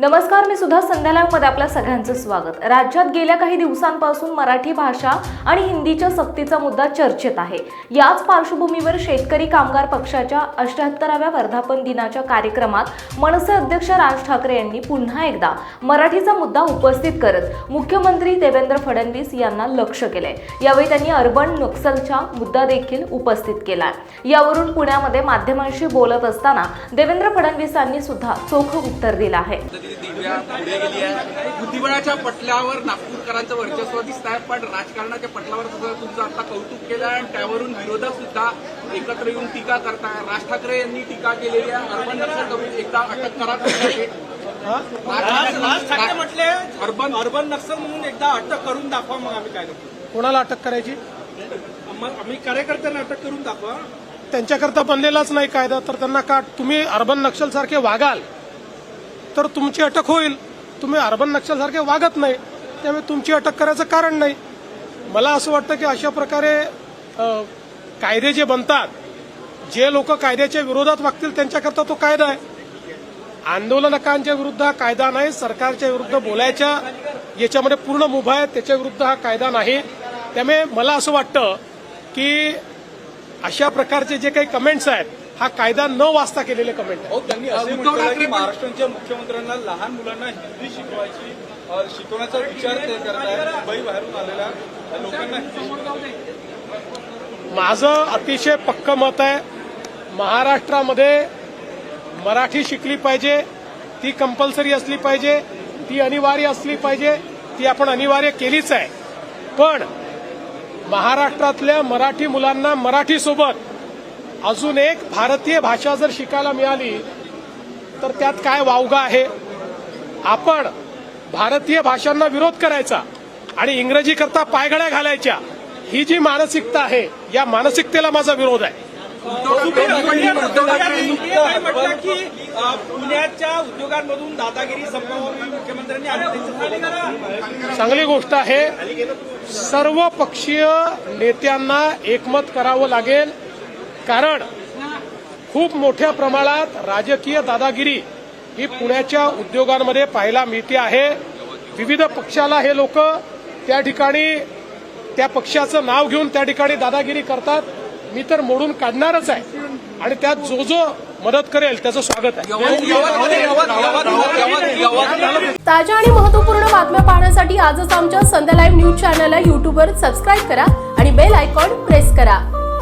नमस्कार मी सुद्धा संध्याकाळमध्ये आपल्या सगळ्यांचं स्वागत. राज्यात गेल्या काही दिवसांपासून मराठी भाषा आणि हिंदीच्या सक्तीचा मुद्दा चर्चेत आहे. याच पार्श्वभूमीवर शेतकरी कामगार पक्षाच्या अष्ट्याहत्तराव्या वर्धापन दिनाच्या कार्यक्रमात मनसे अध्यक्ष राज ठाकरे यांनी पुन्हा एकदा मराठीचा मुद्दा उपस्थित करत मुख्यमंत्री देवेंद्र फडणवीस यांना लक्ष केलंय. यावेळी त्यांनी अर्बन नक्सलचा मुद्दा देखील उपस्थित केला यावरून पुण्यामध्ये माध्यमांशी बोलत असताना देवेंद्र फडणवीसांनी सुद्धा चोख उत्तर दिलं आहे. दिव्या पुढे गेली आहे. बुद्धिबळाच्या पटलावर नागपूरकरांचं वर्चस्व दिसत आहे पण राजकारणाच्या पटलावर सुद्धा तुमचं आता कौतुक केलं आहे आणि त्यावरून विरोधक सुद्धा एकत्र येऊन टीका करताय. राज ठाकरे यांनी टीका केलेली आहे. अर्बन नक्षल करून एकदा अटक करा. राज ठाकरे म्हटले अर्बन अर्बन नक्षल म्हणून एकदा अटक करून दाखवा मग आम्ही काय करतो. कोणाला अटक करायची? आम्ही कार्यकर्त्यांना अटक करून दाखवा. त्यांच्याकरता बनलेलाच नाही कायदा तर त्यांना का तुम्ही अर्बन नक्षल सारखे वागाल? तर तुमची अटक होईल. तुम्ही अर्बन नक्षल सारखे वागत नाही. त्यामुळे तुमची अटक करायचं कारण नाही. मला असं वाटतं की अशा प्रकारे कायदे जे बनतात जे लोक कायद्याच्या विरोधात वागतील त्यांच्याकरता तो कायदा आहे. आंदोलनकांच्या विरुद्ध हा कायदा नाही सरकारच्या विरुद्ध बोलायच्या याच्यामध्ये पूर्ण मुभा आहे त्याच्या विरुद्ध हा कायदा नाही. त्यामुळे मला असं वाटतं की अशा प्रकारचे जे काही कमेंट्स आहेत हा कायदा न वाचता केलेले कमेंट आहेत. हो त्यांनी महाराष्ट्राच्या मुख्यमंत्र्यांना लहान मुलांना हिंदी शिकवायची शिकवण्याचा विचार ते मुंबई बाहेरून आलेल्या लोकांना हिंदी शिकवायची. माझं अतिशय पक्क मत आहे महाराष्ट्रामध्ये मराठी शिकली पाहिजे ती कंपल्सरी असली पाहिजे ती अनिवार्य असली पाहिजे ती आपण अनिवार्य केलीच आहे. पण महाराष्ट्रातल्या मराठी मुलांना मराठीसोबत अजून एक भारतीय भाषा जर शिकायला मिळाली तर त्यात काय वावगा आहे? आपण भारतीय भाषांना विरोध करायचा आणि इंग्रजी करता पायघड्या घालायच्या ही जी मानसिकता आहे या मानसिकतेला माझा विरोध आहे. म्हटलं की पुण्याच्या उद्योगांमधून दादागिरी मुख्यमंत्र्यांनी चांगली गोष्ट आहे सर्व पक्षीय नेत्यांना एकमत करावं लागेल. कारण खूप मोठ्या प्रमाणात राजकीय दादागिरी ही पुण्याच्या उद्योगांमध्ये पाहायला मिळते आहे. विविध पक्षाला हे लोक त्या ठिकाणी त्या पक्षाचं नाव घेऊन त्या ठिकाणी दादागिरी करतात. मी तर मोडून काढणारच आहे. आणि त्यात जो जो मदत करेल त्याचं स्वागत आहे. ताज्या आणि महत्त्वपूर्ण बातम्या पाहण्यासाठी आजच आमच्या संध्या लाईव्ह न्यूज चॅनलला युट्यूबवर सबस्क्राईब करा आणि बेल आयकॉन प्रेस करा.